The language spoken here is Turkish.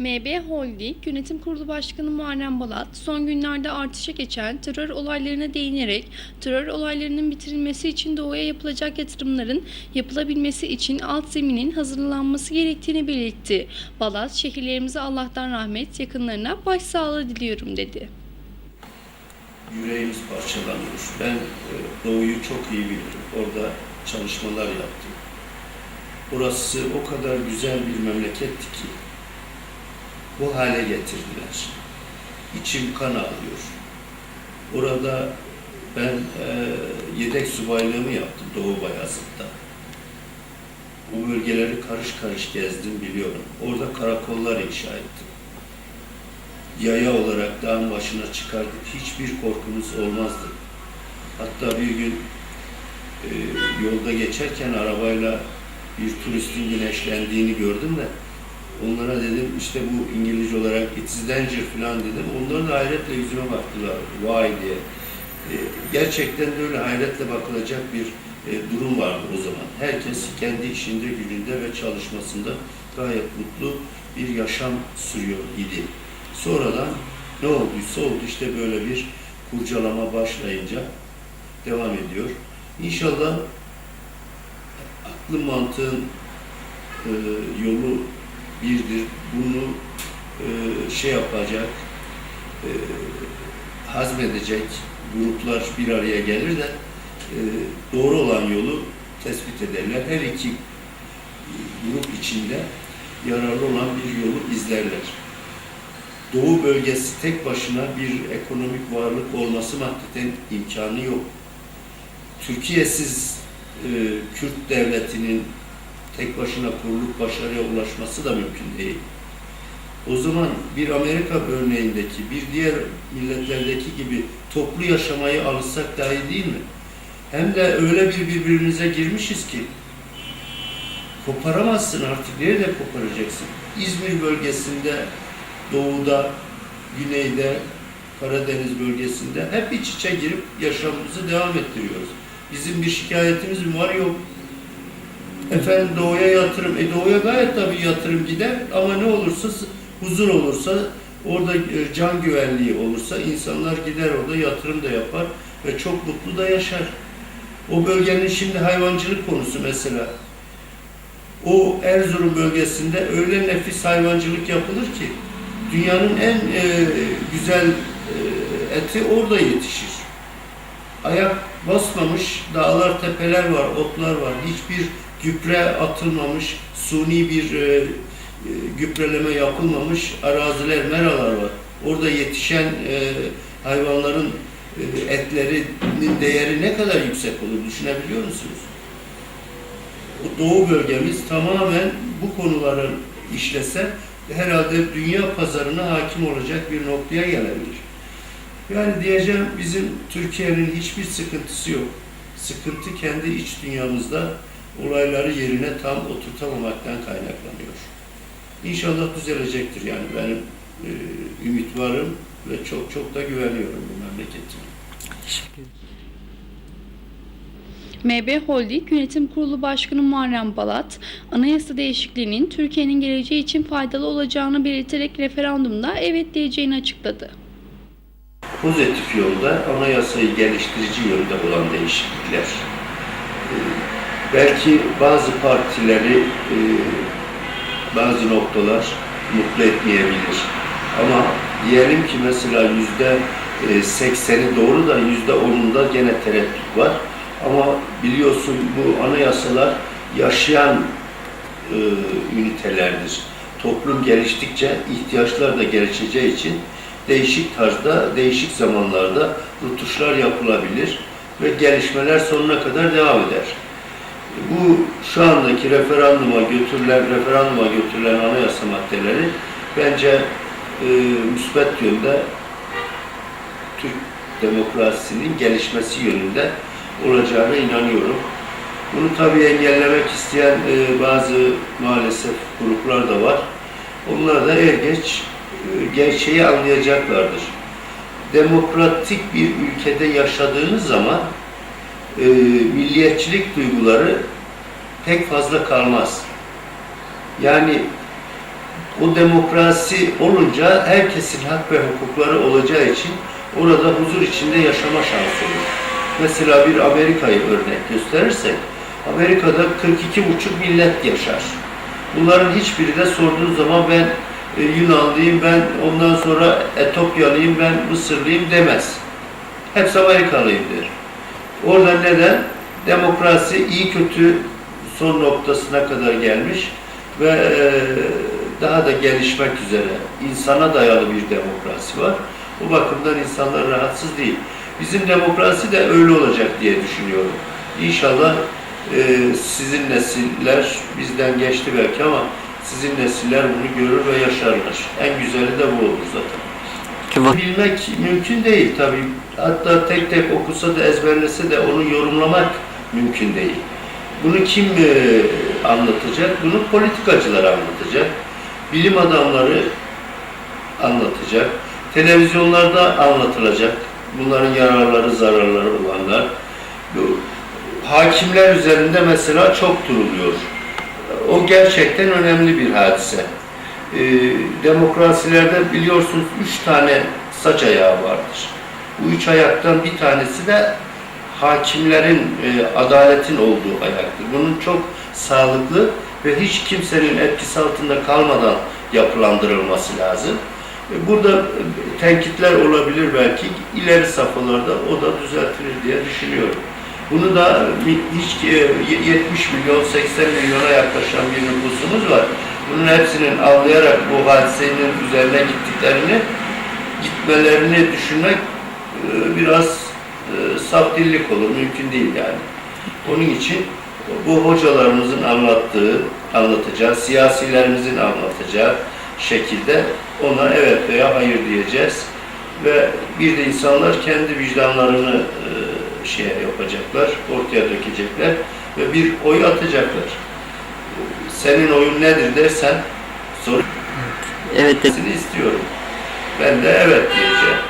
MB Holding Yönetim Kurulu Başkanı Muharrem Balat, son günlerde artışa geçen terör olaylarına değinerek terör olaylarının bitirilmesi için doğuya yapılacak yatırımların yapılabilmesi için alt zeminin hazırlanması gerektiğini belirtti. Balat, şehirlerimize Allah'tan rahmet, yakınlarına başsağlığı diliyorum dedi. yüreğimiz parçalanıyor. Ben e, Doğu'yu çok iyi bilirim. Orada çalışmalar yaptım. Burası o kadar güzel bir memleketti ki bu hale getirdiler. İçim kan ağlıyor. Orada ben e, yedek subaylığımı yaptım Doğu Bayazıt'ta. O bölgeleri karış karış gezdim biliyorum. Orada karakollar inşa ettim yaya olarak dağın başına çıkardık. Hiçbir korkumuz olmazdı. Hatta bir gün e, yolda geçerken arabayla bir turistin güneşlendiğini gördüm de onlara dedim işte bu İngilizce olarak it's danger falan dedim. Onlar da hayretle yüzüme baktılar. Vay diye. E, gerçekten de öyle hayretle bakılacak bir e, durum vardı o zaman. Herkes kendi işinde, gücünde ve çalışmasında gayet mutlu bir yaşam sürüyor idi. Sonradan ne olduysa oldu işte böyle bir kurcalama başlayınca devam ediyor. İnşallah aklı mantığın e, yolu birdir. Bunu e, şey yapacak, e, hazmedecek gruplar bir araya gelir de e, doğru olan yolu tespit ederler. Her iki grup içinde yararlı olan bir yolu izlerler. Doğu bölgesi tek başına bir ekonomik varlık olması maddeten imkanı yok. Türkiye'siz e, Kürt devletinin tek başına kurulup başarıya ulaşması da mümkün değil. O zaman bir Amerika örneğindeki, bir diğer milletlerdeki gibi toplu yaşamayı alırsak daha iyi değil mi? Hem de öyle bir birbirimize girmişiz ki koparamazsın artık. Nerede koparacaksın? İzmir bölgesinde doğuda, güneyde, Karadeniz bölgesinde hep iç içe girip yaşamımızı devam ettiriyoruz. Bizim bir şikayetimiz mi var yok. Efendim doğuya yatırım, e doğuya gayet tabii yatırım gider ama ne olursa huzur olursa, orada e, can güvenliği olursa insanlar gider orada yatırım da yapar ve çok mutlu da yaşar. O bölgenin şimdi hayvancılık konusu mesela. O Erzurum bölgesinde öyle nefis hayvancılık yapılır ki dünyanın en e, güzel e, eti orada yetişir. Ayak basmamış dağlar, tepeler var, otlar var. Hiçbir gübre atılmamış, suni bir e, e, gübreleme yapılmamış araziler, meralar var. Orada yetişen e, hayvanların e, etlerinin değeri ne kadar yüksek olur düşünebiliyor musunuz? Bu Doğu bölgemiz tamamen bu konuları işlese herhalde dünya pazarına hakim olacak bir noktaya gelebilir. Yani diyeceğim bizim Türkiye'nin hiçbir sıkıntısı yok. Sıkıntı kendi iç dünyamızda olayları yerine tam oturtamamaktan kaynaklanıyor. İnşallah düzelecektir yani benim e, ümit varım ve çok çok da güveniyorum bu memleketime. MB Holding Yönetim Kurulu Başkanı Muharrem Balat, anayasa değişikliğinin Türkiye'nin geleceği için faydalı olacağını belirterek referandumda evet diyeceğini açıkladı. pozitif yolda anayasayı geliştirici yönde olan değişiklikler. Belki bazı partileri e, bazı noktalar mutlu etmeyebilir. Ama diyelim ki mesela yüzde e, sekseni doğru da yüzde onunda gene tereddüt var. Ama biliyorsun bu anayasalar yaşayan e, ünitelerdir. Toplum geliştikçe ihtiyaçlar da gelişeceği için değişik tarzda, değişik zamanlarda rutuşlar yapılabilir ve gelişmeler sonuna kadar devam eder. Bu şu andaki referanduma götürülen, referanduma götürülen anayasa maddeleri bence e, müsbet yönde Türk demokrasisinin gelişmesi yönünde olacağına inanıyorum. Bunu tabii engellemek isteyen e, bazı maalesef gruplar da var. Onlar da er geç e, gerçeği anlayacaklardır. Demokratik bir ülkede yaşadığınız zaman e, milliyetçilik duyguları pek fazla kalmaz. Yani O demokrasi olunca herkesin hak ve hukukları olacağı için orada huzur içinde yaşama şansı olur. Mesela bir Amerika'yı örnek gösterirsek, Amerika'da 42,5 millet yaşar. Bunların hiçbiri de sorduğu zaman ben e, Yunanlıyım, ben ondan sonra Etopyalıyım, ben Mısırlıyım demez. Hepsi Amerikalıyım der. Orada neden? Demokrasi iyi kötü son noktasına kadar gelmiş ve e, daha da gelişmek üzere insana dayalı bir demokrasi var. Bu bakımdan insanlar rahatsız değil. Bizim demokrasi de öyle olacak diye düşünüyorum. İnşallah e, sizin nesiller bizden geçti belki ama sizin nesiller bunu görür ve yaşarlar. En güzeli de bu olur zaten. Bilmek mümkün değil tabii. Hatta tek tek okusa da ezberlese de onu yorumlamak mümkün değil. Bunu kim e, anlatacak? Bunu politikacılar anlatacak. Bilim adamları anlatacak. Televizyonlarda anlatılacak. Bunların yararları, zararları olanlar. Hakimler üzerinde mesela çok duruluyor. O gerçekten önemli bir hadise. Ee, demokrasilerde biliyorsunuz üç tane saç ayağı vardır. Bu üç ayaktan bir tanesi de hakimlerin, e, adaletin olduğu ayaktır. Bunun çok sağlıklı ve hiç kimsenin etkisi altında kalmadan yapılandırılması lazım. E, Burada e, tenkitler olabilir belki. ileri safhalarda o da düzeltilir diye düşünüyorum. Bunu da hiç e, ye- 70 milyon, 80 milyona yaklaşan bir nüfusumuz var. Bunun hepsinin anlayarak bu hadisenin üzerine gittiklerini, gitmelerini düşünmek e, biraz e, saf dillik olur, mümkün değil yani. Onun için bu hocalarımızın anlattığı, anlatacağı, siyasilerimizin anlatacağı şekilde ona evet veya hayır diyeceğiz. Ve bir de insanlar kendi vicdanlarını şey yapacaklar, ortaya dökecekler ve bir oy atacaklar. Senin oyun nedir dersen soru Evet de istiyorum. Ben de evet diyeceğim.